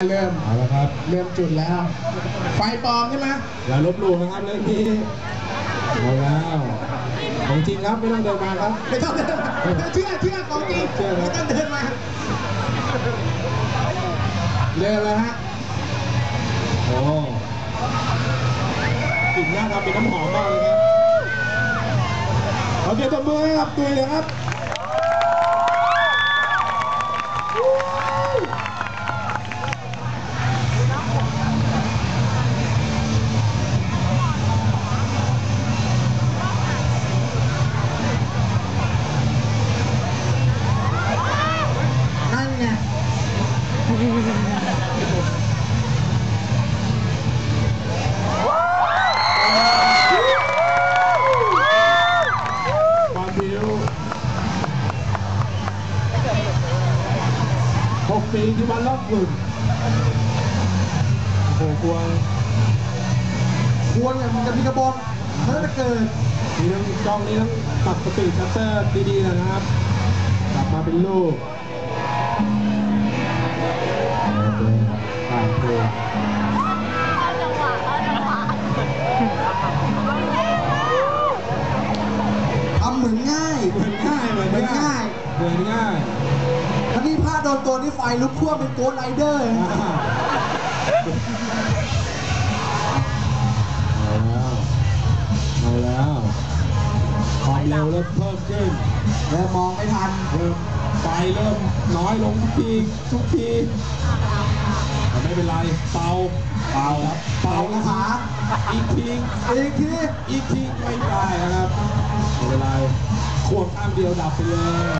เริ่มเอาละครับ เริ่มจุดแล้ว ไฟปลอมใช่ไหมอย่าลบหลู่นะครับเรื่องนี้เอาแล้วของจริงครับไม่ต้องเดินมาครับไม่ต้องเดินมาเชื่อเชื่อของจริงเชื่อครับไม่ต้องเดินมาเริ่มแล้วฮะโอ้กลิ่นน่าทำเป็นน้ำหอมมากเลยครับขอเสียงตบมือให้กับตุยเลยครับ หกปีที่วันรอบกลุ่มโอ้โหควรควรเนี่ยมันจะมีกระบอกเมื่อจะเกิดนี่ต้องจ้องนี้ต้องปรับสปีดชัตเตอร์ดีๆนะครับ กลับมาเป็นลูก มือนง่าย เหมือนง่ายเหมือนเหมือนง่าง่ายยเหมือนง่ายถ้านี่พลาดโดนตัวนี่ไฟลุกท่วมเป็นโกดไรเดอร์อ่าเอาแล้วเอาแล้วความเร็วเริ่มเพิ่มขึ้นแล้วมองไม่ทันเริ่มไฟเริ่มน้อยลงทุกทีทุกทีแต่ไม่เป็นไรเป่าเป่าครับเป่าเป่าขาอีกทีอีกทีอีกทีไม่ได้นะ ครับไม่เป็นไรควงข้างเดียวดับไปเลย